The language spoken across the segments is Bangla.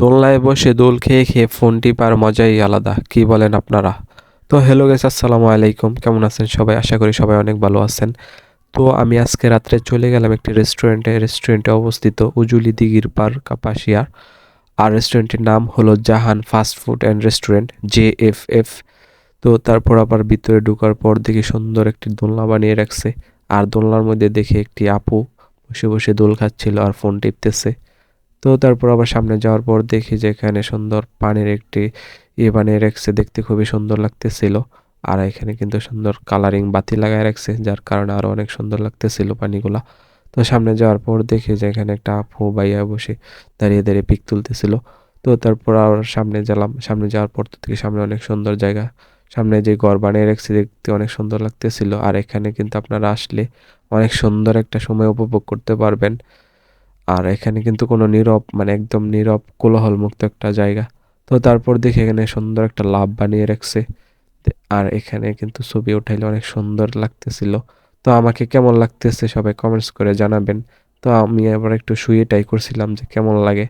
দোলনায় বসে দোল খেয়ে খেয়ে ফোন টিপার মজাই আলাদা। কি বলেন আপনারা? তো হ্যালো গেস আসসালামু আলাইকুম। কেমন আছেন সবাই? আশা করি সবাই অনেক ভালো আছেন। তো আমি আজকে রাত্রে চলে গেলাম একটি রেস্টুরেন্টে রেস্টুরেন্টে অবস্থিত উজুলি দিঘির পার কাপাসিয়ার আর রেস্টুরেন্টের নাম হলো Jahan fast food and restaurant J F F তো তারপর আবার ভিতরে ঢোকার পর দেখি সুন্দর একটি দোলনা বানিয়ে রাখছে। আর দোলনার মধ্যে দেখি একটি আপু বসে বসে দোল খাচ্ছিল আর ফোন টিপতেছে। তো তারপর আবার সামনে যাওয়ার পর দেখি যে এখানে সুন্দর পানির একটি ইয়ে বানিয়ে রাখছে, দেখতে খুবই সুন্দর লাগতেছিল। আর এখানে কিন্তু সুন্দর কালারিং বাতি লাগায় রাখছে, যার কারণে আরও অনেক সুন্দর লাগতেছিল পানিগুলা। তো সামনে যাওয়ার পর দেখি যে এখানে একটা আপু বাইয়া বসে দাঁড়িয়ে দাঁড়িয়ে পিক তুলতেছিল। তো তারপর আর সামনে গেলাম, সামনে যাওয়ার পর থেকে সামনে অনেক সুন্দর জায়গা। সামনে যে ঘর বানিয়ে রাখছে দেখতে অনেক সুন্দর লাগতেছিল। আর এখানে কিন্তু আপনারা আসলে অনেক সুন্দর একটা সময় উপভোগ করতে পারবেন। আর এখানে কিন্তু কোনো নীরব মানে একদম নীরব কোলাহল মুক্ত একটা জায়গা। তো তারপর দেখি এখানে সুন্দর একটা লাভ বানিয়ে রাখছে। আর এখানে কিন্তু ছবি উঠাইলে অনেক সুন্দর লাগতেছিল। তো আমাকে কেমন লাগতেছে সবাই কমেন্টস করে জানাবেন। তো আমি আবার একটু শুয়ে টাই করছিলাম যে কেমন লাগে।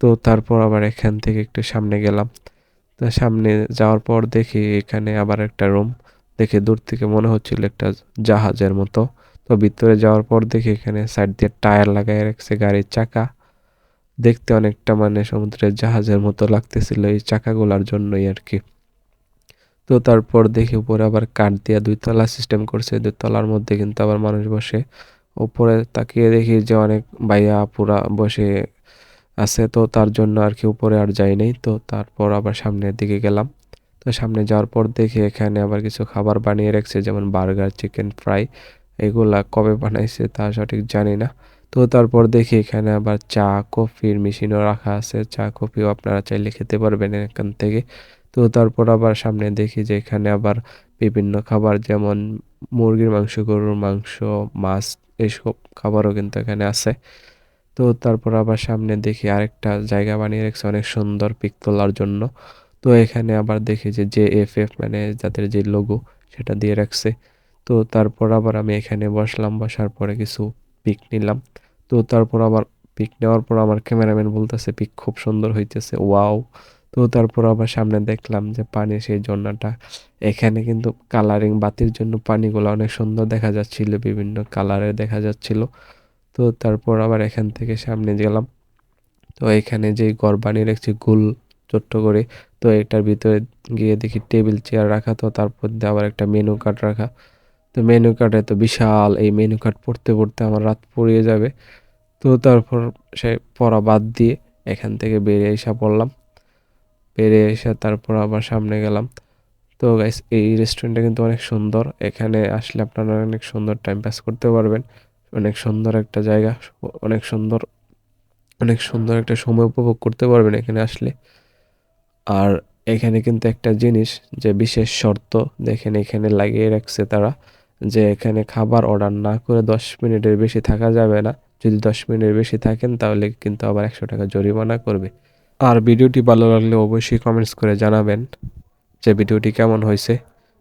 তো তারপর আবার এখান থেকে একটু সামনে গেলাম। তো সামনে যাওয়ার পর দেখি এখানে আবার একটা রুম দেখে দূর থেকে মনে হচ্ছিল একটা জাহাজের মতো। তো ভিতরে যাওয়ার পর দেখি এখানে সাইড দিয়ে টায়ার লাগাই রাখছে গাড়ির চাকা। দেখতে অনেকটা মানে সমুদ্রের জাহাজের মতো লাগতেছিল এই চাকাগুলার জন্যই আর কি। তো তারপর দেখি উপরে আবার কাঠ দিয়ে দুই তলা সিস্টেম করছে দুই তলার মধ্যে কিন্তু আবার মানুষ বসে। উপরে তাকিয়ে দেখি যে অনেক ভাইয়া পুরা বসে আছে, তো তার জন্য আর কি উপরে আর যাই নাই। তো তারপর আবার সামনের দিকে গেলাম। তো সামনে যাওয়ার পর দেখি এখানে আবার কিছু খাবার বানিয়ে রাখছে, যেমন বার্গার, চিকেন ফ্রাই এগুলা কবে বানাইছে তা সঠিক জানি না। তো তারপর দেখি এখানে আবার চা, কফির মেশিনও রাখা আছে। চা, কফিও আপনারা চাইলে খেতে পারবেন এখান থেকে। তো তারপর আবার সামনে দেখি যে এখানে আবার বিভিন্ন খাবার যেমন মুরগির মাংস, গরুর মাংস, মাছ এইসব খাবারও কিন্তু এখানে আছে। তো তারপর আবার সামনে দেখি আরেকটা জায়গা বানিয়ে রেখেছে অনেক সুন্দর পিক তোলার জন্য। তো এখানে আবার দেখি যে জে এফ এফ মানে যাদের যে লোগো সেটা দিয়ে রাখছে। তো তারপর আবার আমি এখানে বসলাম, বসার পরে কিছু পিক নিলাম। তো তারপর আবার পিক নেওয়ার পর আমার ক্যামেরাম্যান বলতেছে পিক খুব সুন্দর হইতেছে, ওয়াও। তো তারপর আবার সামনে দেখলাম যে পানি সেই ঝর্ণাটা। এখানে কিন্তু কালারিং বাতির জন্য পানিগুলো অনেক সুন্দর দেখা যাচ্ছিল, বিভিন্ন কালারের দেখা যাচ্ছিল। তো তারপর আবার এখান থেকে সামনে গেলাম। তো এখানে যে ঘর বানিয়ে রেখেছি, গোল ছোট্ট করে, তো এটার ভিতরে গিয়ে দেখি টেবিল, চেয়ার রাখা, তো তারপর দিয়ে আবার একটা মেনু কার্ড রাখা। তো মেনু কার্ডে তো বিশাল এই মেনু কার্ড পড়তে পড়তে আমার রাত পড়িয়ে যাবে। তো তারপর সে পড়া বাদ দিয়ে এখান থেকে বেরিয়ে এসে পড়লাম। বেরিয়ে এসে তারপর আবার সামনে গেলাম। তো গাইস এই রেস্টুরেন্টটা কিন্তু অনেক সুন্দর। এখানে আসলে আপনারা অনেক সুন্দর টাইম পাস করতে পারবেন। অনেক সুন্দর একটা জায়গা, অনেক সুন্দর অনেক সুন্দর একটা সময় উপভোগ করতে পারবেন এখানে আসলে। আর এখানে কিন্তু একটা জিনিস যে বিশেষ শর্ত, দেখেন এখানে লাগিয়ে রাখছে তারা। যে এখানে খাবার অর্ডার না করে দশ মিনিটের বেশি থাকা যাবে না। যদি দশ মিনিটের বেশি থাকেন, তাহলে কিন্তু আবার একশো টাকা জরিমানা করবে। আর ভিডিওটি ভালো লাগলে অবশ্যই কমেন্টস করে জানাবেন যে ভিডিওটি কেমন হয়েছে।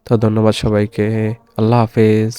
তো ধন্যবাদ সবাইকে। আল্লাহ হাফেজ।